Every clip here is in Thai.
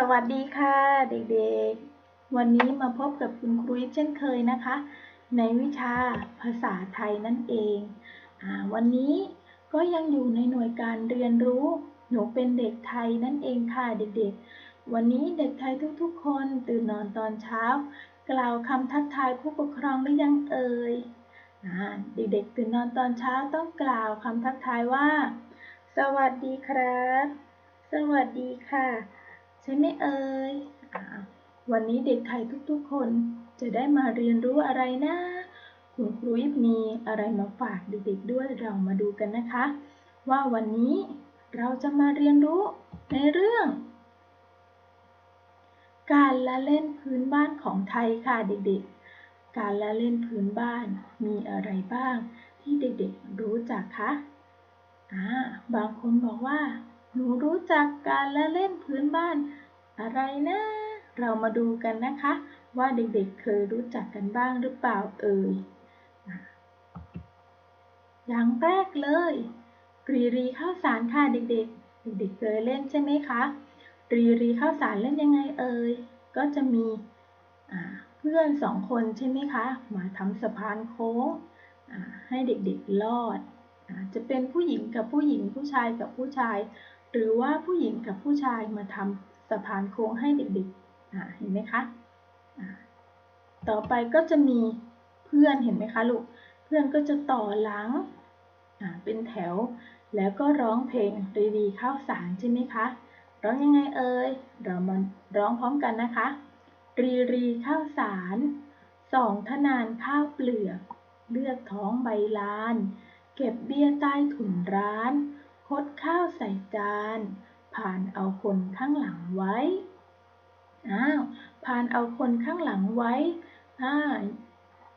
สวัสดีค่ะเด็กๆ วันนี้มาพบกับคุณครูเช่นเคยนะคะ ในวิชาภาษาไทยนั่นเองอวันนี้ก็ยังอยู่ในหน่วยการเรียนรู้ หนูเป็นเด็กไทยนั่นเองค่ะเด็กๆ วันนี้เด็กไทยทุกๆ คนตื่นนอนตอนเช้า กล่าวคำทักทายผู้ปกครองหรือยังเอ่ยอเด็กๆตื่นนอนตอนเช้าต้องกล่าวคำทักทายว่า สวัสดีครับ สวัสดีค่ะ ช่ไหมเอ่ยอวันนี้เด็กไทยทุกๆ คนจะได้มาเรียนรู้อะไรนะ คุณครูอิฟมีอะไรมาฝากเด็กๆด้วยเรามาดูกันนะคะ ว่าวันนี้เราจะมาเรียนรู้ในเรื่อง การละเล่นพื้นบ้านของไทยค่ะเด็กๆ การละเล่นพื้นบ้านมีอะไรบ้าง ที่เด็กๆรู้จักคะอ่าบางคนบอกว่า หนูรู้จักการละเล่นพื้นบ้าน อะไรนะ เรามาดูกันนะคะ ว่าเด็กๆเคยรู้จักกันบ้างหรือเปล่าเอ่ย อย่างแรกเลยกรีรีข้าวสารค่ะเด็กๆ เด็กๆเคยเล่นใช่ไหมคะกรีรีข้าวสารเล่นยังไงเอ่ย ก็จะมีเพื่อนสองคนใช่ไหมคะ มาทำสะพานโค้งให้เด็กๆลอดอจะเป็นผู้หญิงกับผู้หญิงผู้ชายกับผู้ชาย หรือว่าผู้หญิงกับผู้ชายมาทำสะพานโค้งให้เด็กๆเห็นไหมคะต่อไปก็จะมีเพื่อนเห็นไหมคะลูก เพื่อนก็จะต่อหลังเป็นแถว แล้วก็ร้องเพลงรีรีข้าวสารใช่ไหมคะ ร้องยังไงเอ่ย เรามาร้องพร้อมกันนะคะ รีรีข้าวสารสองทนานข้าวเปลือก เลือกท้องใบลาน เก็บเบี้ยใต้ถุนร้าน คดข้าวใส่จาน ผ่านเอาคนข้างหลังไว้ อ้าว ผ่านเอาคนข้างหลังไว้ อ่า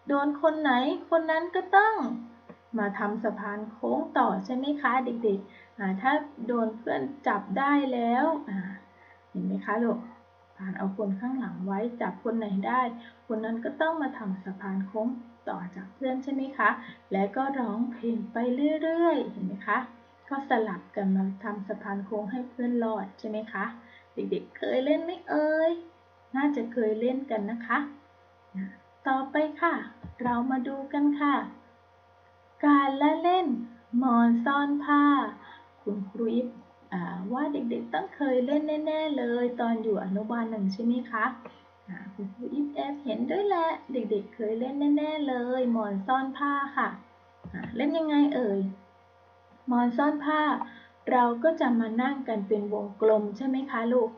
โดนคนไหน คนนั้นก็ต้อง มาทำสะพานโค้งต่อใช่ไหมคะเด็กๆ อ่า ถ้าโดนเพื่อนจับได้แล้ว อ่า เห็นไหมคะลูก ผ่านเอาคนข้างหลังไว้ จับคนไหนได้ คนนั้นก็ต้องมาทำสะพานโค้งต่อจากเพื่อนใช่ไหมคะ และก็ร้องเพลงไปเรื่อยๆ เห็นไหมคะ ก็สลับกันมาทำสะพานโค้งให้เพื่อนรอดใช่ไหมคะ เด็กๆเคยเล่นไหมเอ่ย น่าจะเคยเล่นกันนะคะอะต่อไปค่ะ เรามาดูกันค่ะ การละเล่นหมอนซ่อนผ้า คุณครูอิฟว่าเด็กๆต้องเคยเล่นแน่ๆเลย ตอนอยู่อนุบาลหนึ่งใช่ไหมคะคุณครูอิฟแอบเห็นด้วยแหละ เด็กๆเคยเล่นแน่ๆเลย หมอนซ่อนผ้าค่ะ เล่นยังไงเอ่ย มอนซ่อนผ้า เราก็จะมานั่งกันเป็นวงกลมใช่ไหมคะลูก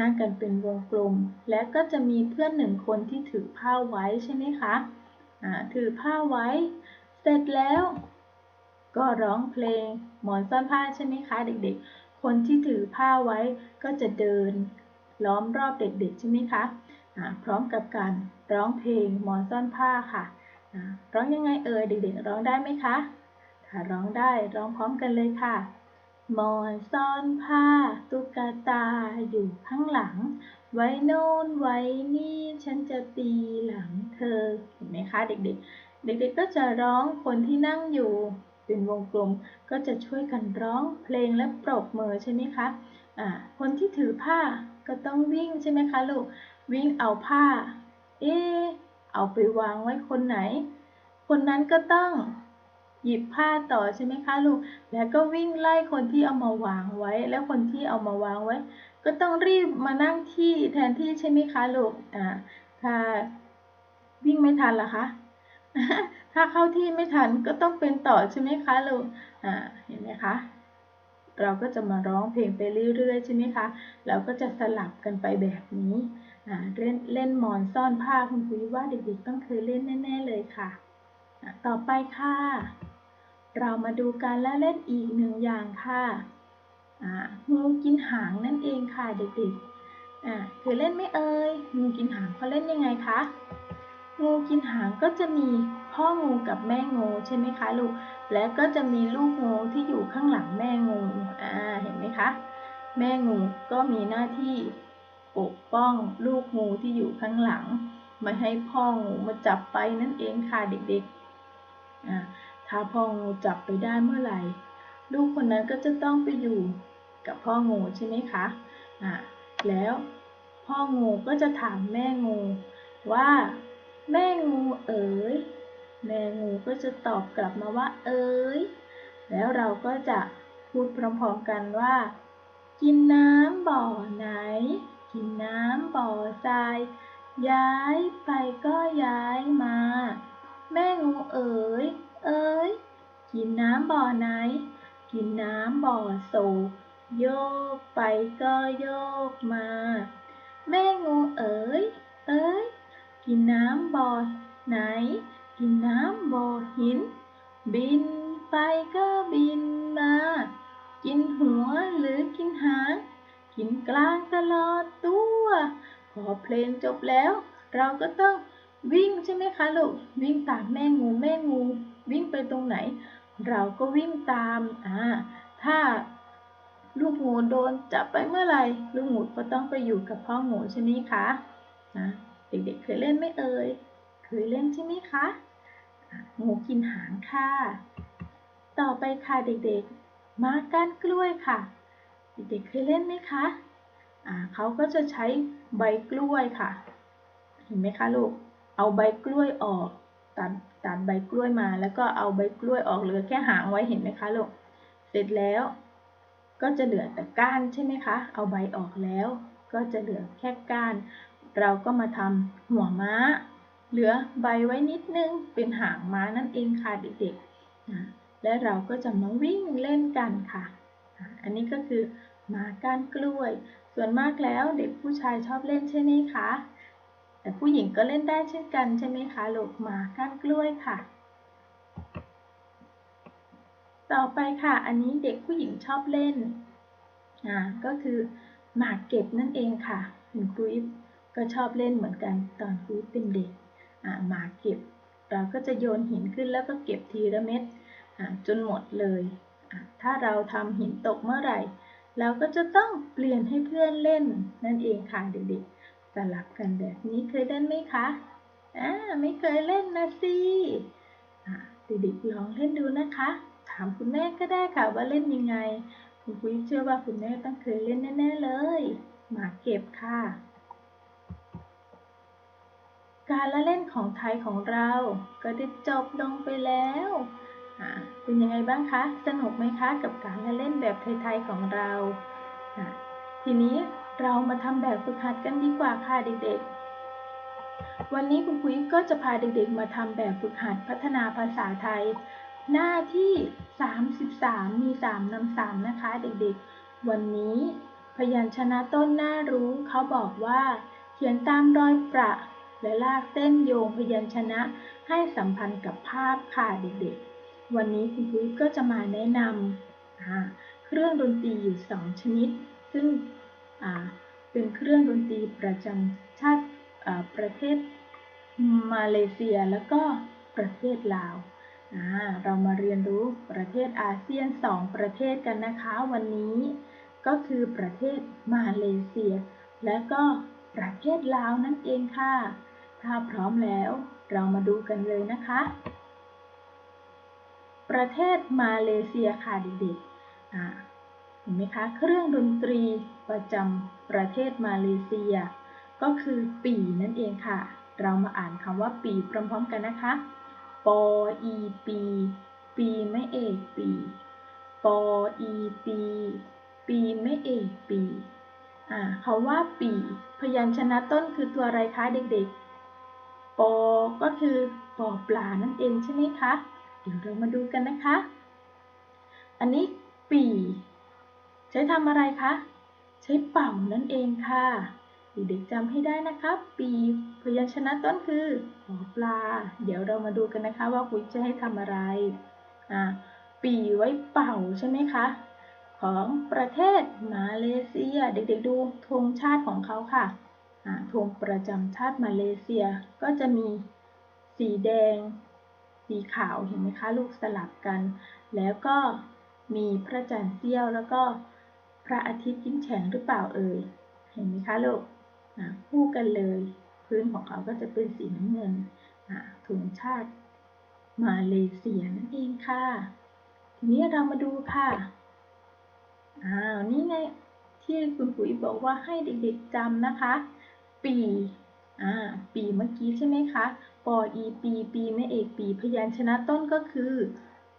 นั่งกันเป็นวงกลม และก็จะมีเพื่อนหนึ่งคนที่ถือผ้าไว้ใช่ไหมคะถือผ้าไว้ เสร็จแล้ว ก็ร้องเพลงหมอนซ่อนผ้าใช่ไหมคะเด็กๆ คนที่ถือผ้าไว้ก็จะเดินล้อมรอบเด็กๆใช่ไหมคะพร้อมกับการร้องเพลงหมอนซ่อนผ้าค่ะร้องยังไงเอ่ยเด็กๆร้องได้ไหมคะ ถ้าร้องได้ร้องพร้อมกันเลยค่ะหมอนซ่อนผ้า ตุ๊กตาอยู่ข้างหลัง ไว้โน่นไว้นี่ฉันจะตีหลังเธอ เห็นไหมคะเด็กๆ เด็กๆก็จะร้องคนที่นั่งอยู่เป็นวงกลมก็จะช่วยกันร้องเพลงและปรบมือใช่ไหมคะคนที่ถือผ้าก็ต้องวิ่งใช่ไหมคะลูก วิ่งเอาผ้า เอ๊เอาไปวางไว้คนไหน คนนั้นก็ต้อง หยิบผ้าต่อใช่ไหมคะลูก แล้วก็วิ่งไล่คนที่เอามาวางไว้ แล้วคนที่เอามาวางไว้ ก็ต้องรีบมานั่งที่แทนที่ใช่ไหมคะลูก อ่า ถ้าวิ่งไม่ทันล่ะคะ ถ้าเข้าที่ไม่ทันก็ต้องเป็นต่อใช่ไหมคะลูก อ่า เห็นไหมคะ เราก็จะมาร้องเพลงไปเรื่อยๆใช่ไหมคะ เราก็จะสลับกันไปแบบนี้เล่นเล่นหมอนซ่อนผ้าคุณครูว่าเด็กๆต้องเคยเล่นแน่ ๆ เลยค่ะ ต่อไปค่ะ เรามาดูการละเล่นอีกหนึ่งอย่างค่ะงูกินหางนั่นเองค่ะเด็กๆอ่าเคยเล่นไหมเอ่ยงูกินหางเขาเล่นยังไงคะงูกินหางก็จะมีพ่องูกับแม่งูใช่ไหมคะลูก และก็จะมีลูกงูที่อยู่ข้างหลังแม่งูอ่าเห็นไหมคะ แม่งูก็มีหน้าที่ปกป้องลูกงูที่อยู่ข้างหลัง ไม่ให้พ่องูมาจับไปนั่นเองค่ะเด็กๆอ่า ถ้าพ่องูจับไปได้เมื่อไหร่ ลูกคนนั้นก็จะต้องไปอยู่กับพ่องูใช่ไหมคะ อ่า แล้วพ่องูก็จะถามแม่งูว่า แม่งูเอ๋ย แม่งูก็จะตอบกลับมาว่า เอ๋ย แล้วเราก็จะพูดพร้อมๆกันว่า กินน้ำบ่อไหน กินน้ำบ่อทราย ย้ายไปก็ย้ายมา แม่งูเอ๋ย เอ๋ย กินน้ำบ่อไหน กินน้ำบ่อโศกโยกไปก็โยกมา แม่งูเอ๋ย เอ๋ย กินน้ำบ่อไหน กินน้ำบ่อหิน บินไปก็บินมา กินหัวหรือกินหาง กินกลางตลอดตัว พอเพลงจบแล้ว เราก็ต้อง วิ่งใช่ไหมคะลูกวิ่งตามแม่งูแม่งู วิ่งไปตรงไหน เราก็วิ่งตามอ่าถ้าลูกงูโดนจับไปเมื่อไหร่ลูกงูก็ต้องไปอยู่กับพ่องูใช่ไหมคะนะเด็กๆเคยเล่นไหมเอ่ยเคยเล่นใช่ไหมคะอะงูกินหางค่ะ ต่อไปค่ะเด็กๆมาก้านกล้วยค่ะ เด็กๆเคยเล่นไหมคะอ่าเขาก็จะใช้ใบกล้วยค่ะ เห็นไหมคะลูก เอาใบกล้วยออกตัดตัดใบกล้วยมา แล้วก็เอาใบกล้วยออกเหลือแค่หางไว้เห็นไหมคะลูกเสร็จแล้วก็จะเหลือแต่ก้านใช่ไหมคะ เอาใบออกแล้ว ก็จะเหลือแค่ก้าน เราก็มาทำหัวม้า เหลือใบไว้นิดนึง เป็นหางม้านั่นเองค่ะเด็กๆนะและเราก็จะมาวิ่งเล่นกันค่ะอะอันนี้ก็คือม้าก้านกล้วย ส่วนมากแล้วเด็กผู้ชายชอบเล่นใช่ไหมคะ แต่ผู้หญิงก็เล่นได้เช่นกันใช่ไหมคะลูกหมาก้านกล้วยค่ะ ต่อไปค่ะ อันนี้เด็กผู้หญิงชอบเล่นอ่าก็คือหมากเก็บนั่นเองค่ะคุณครูอิฟก็ชอบเล่นเหมือนกันตอนครูอิฟเป็นเด็กอ่าหมากเก็บ เราก็จะโยนหินขึ้นแล้วก็เก็บทีละเม็ดอ่าจนหมดเลยอ่าถ้าเราทำหินตกเมื่อไหร่ เราก็จะต้องเปลี่ยนให้เพื่อนเล่นนั่นเองค่ะเด็กๆ สลับกันแบบนี้เคยเล่นไหมคะอ่าไม่เคยเล่นนะสิเด็กๆลองเล่นดูนะคะ ถามคุณแม่ก็ได้ค่ะว่าเล่นยังไง คุณคุยเชื่อว่าคุณแม่ต้องเคยเล่นแน่ๆเลย หมากเก็บค่ะ การละเล่นของไทยของเรา ก็ได้จบลงไปแล้วเป็นยังไงบ้างคะ สนุกไหมคะ กับการละเล่นแบบไทยๆของเราอ่าทีนี้ เรามาทำแบบฝึกหัดกันดีกว่าค่ะเด็กๆ วันนี้คุณคุยก็จะพาเด็กๆ มาทำแบบฝึกหัดพัฒนาภาษาไทย หน้าที่ 33 มี 3นำ3นะคะเด็กๆ วันนี้พยัญชนะต้นน่ารู้เขาบอกว่า เขียนตามรอยประและลากเส้นโยงพยัญชนะให้สัมพันธ์กับภาพค่ะเด็กๆ วันนี้คุณพุ้ยก็จะมาแนะนำเครื่องดนตรีอยู่ 2 ชนิด ซึ่ง เป็นเครื่องดนตรีประจำชาติประเทศมาเลเซียแล้วก็ประเทศลาวเรามาเรียนรู้ประเทศอาเซียน 2 ประเทศกันนะคะ วันนี้ก็คือประเทศมาเลเซีย และก็ประเทศลาวนั่นเองค่ะ ถ้าพร้อมแล้วเรามาดูกันเลยนะคะ ประเทศมาเลเซียค่ะเด็กๆ ห็นไหมคะ เครื่องดนตรีประจำประเทศมาเลเซีย ก็คือปีนั่นเองค่ะ เรามาอ่านคำว่าปีพร้อมๆกันนะคะ ปออีปี ปีไม่เอกปี ปออีปี ปีไม่เอกปีอ่าเขาว่าปี พยัญชนะต้นคือตัวอะไรคะเด็กๆ ปอ ก็คือปอปลานั่นเองใช่ไหมคะ เดี๋ยวเรามาดูกันนะคะ อันนี้ปี ช้ทำอะไรคะ ใช้เป่านั่นเองค่ะ เด็กๆจำให้ได้นะคะปีพยัญชนะต้นคือหอปลา เดี๋ยวเรามาดูกันนะคะว่าคุยจะให้ทำอะไรอ่าปีไว้เป่าใช่ไหมคะ ของประเทศมาเลเซีย เด็กๆดูธงชาติของเขาค่ะธงประจำชาติมาเลเซียก็จะมีสีแดง สีขาวเห็นไหมคะ ลูกสลับกัน แล้วก็มีพระจันทร์เสี้ยวแล้วก็ พระอาทิตย์ยิ้มแฉ่งหรือเปล่าเอ่ย เห็นไหมคะลูกคู่กันเลย พื้นของเขาก็จะเป็นสีน้ำเงินถุงชาติ มาเลเซียนั่นเองค่ะ ทีนี้เรามาดูค่ะอ้าวนี่ไงทที่คุณปุ๋ยบอกว่าให้เด็กๆจำนะคะ ปีอ่าปีเมื่อกี้ใช่ไหมคะปออีปี ปีแม่เอกปีพยัญชนะต้นก็คือ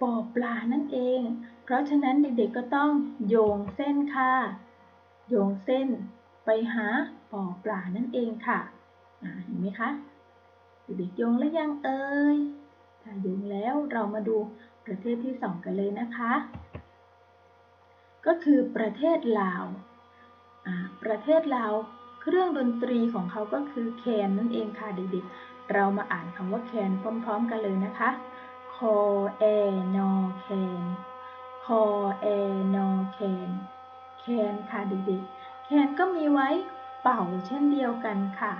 ปอปลานั่นเอง เพราะฉะนั้นเด็กๆก็ต้องโยงเส้นค่ะ โยงเส้นไปหาปอปลานั่นเองค่ะเห็นไหมคะ เด็กๆโยงแล้วยังเอ่ยถ้าโยงแล้วเรามาดูประเทศที่สองกันเลยนะคะ ก็คือประเทศลาว ประเทศลาวเครื่องดนตรีของเขาก็คือแคนนั่นเองค่ะเด็กๆ เรามาอ่านคำว่าแคนพร้อม ๆ กันเลยนะคะ คอแอนอแคนคอแอนอแคนแคนค่ะเด็กๆแคนก็มีไว้เป่าเช่นเดียวกันค่ะ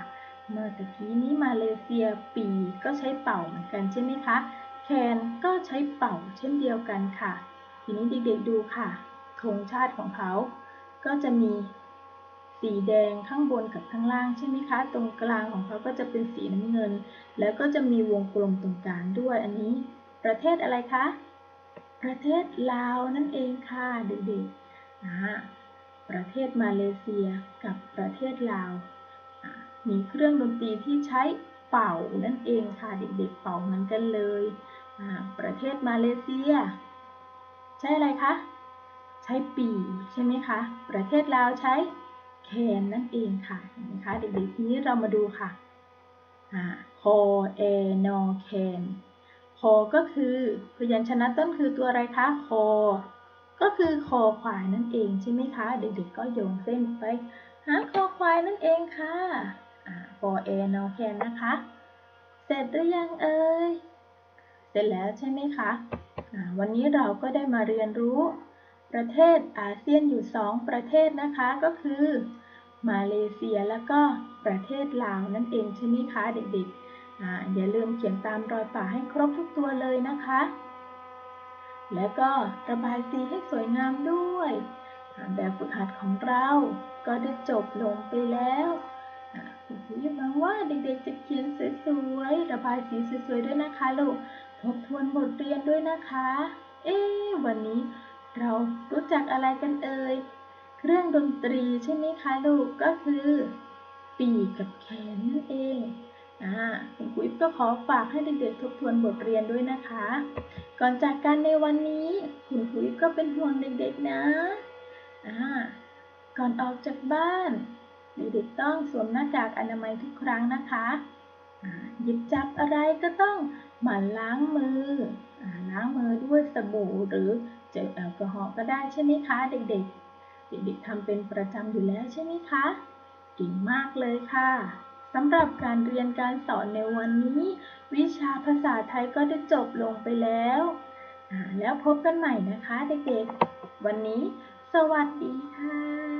เมื่อตะกี้นี้มาเลเซียปีก็ใช้เป่าเหมือนกันใช่ไหมคะแคนก็ใช้เป่าเช่นเดียวกันค่ะ ทีนี้เด็กๆดูค่ะธงชาติของเขาก็จะมีสีแดงข้างบนกับข้างล่างใช่ไหมคะ ตรงกลางของเขาก็จะเป็นสีน้ำเงิน แล้วก็จะมีวงกลมตรงกลางด้วยอันนี้ ประเทศอะไรคะ ประเทศลาวนั่นเองค่ะเด็กๆอ่าประเทศมาเลเซียกับประเทศลาว มีเครื่องดนตรีที่ใช้เป่านั่นเองค่ะเด็กๆเป่าเหมือนกันเลย ประเทศมาเลเซีย ใช้อะไรคะ ใช้ปีใช่ไหมคะ ประเทศลาวใช้แคนนั่นเองค่ะเห็นไหมคะเด็กๆทีนี้เรามาดูค่ะคอเอนอแคน คอก็คือพยัญชนะต้นคือตัวอะไรคะคอ ก็คือคอควายนั่นเองใช่ไหมคะ เด็กๆก็โยงเส้นไป หาคอควายนั่นเองค่ะ for a นอแคนนะคะ เสร็จหรือยังเอ่ยเสร็จแล้วใช่ไหมคะะวันนี้เราก็ได้มาเรียนรู้ ประเทศอาเซียนอยู่ 2 ประเทศนะคะก็คือ มาเลเซียแล้วก็ประเทศลาวนั่นเองใช่ไหมคะเด็กๆ อย่าลืมเขียนตามรอยป่าให้ครบทุกตัวเลยนะคะ แล้วก็ระบายสีให้สวยงามด้วยแบบฝึกหัดของเรา ก็ได้จบลงไปแล้วคุณครูหวังว่าเด็กๆจะเขียนสวยๆ ระบายสีสวยๆ ด้วยนะคะลูก ทบทวนบทเรียนด้วยนะคะ เอ๊วันนี้เรารู้จักอะไรกันเอ่ย เครื่องดนตรีใช่ไหมคะลูก ก็คือ ปีกับแขนนั่นเอง คุณครูก็ขอฝากให้เด็กๆทบทวนบทเรียนด้วยนะคะ ก่อนจากกันในวันนี้ คุณครูก็เป็นห่วงเด็กๆนะก่อนออกจากบ้าน เด็กๆต้องสวมหน้ากากอนามัยทุกครั้งนะคะหยิบจับอะไรก็ต้องหมั่นล้างมือล้างมือด้วยสบู่หรือเจลแอลกอฮอล์ก็ได้ใช่ไหมคะ เด็กๆ เด็กๆทำเป็นประจำอยู่แล้วใช่ไหมคะเก่งมากเลยค่ะ สำหรับการเรียนการสอนในวันนี้ วิชาภาษาไทยก็ได้จบลงไปแล้วแล้วพบกันใหม่นะคะเด็กๆ วันนี้ สวัสดีค่ะ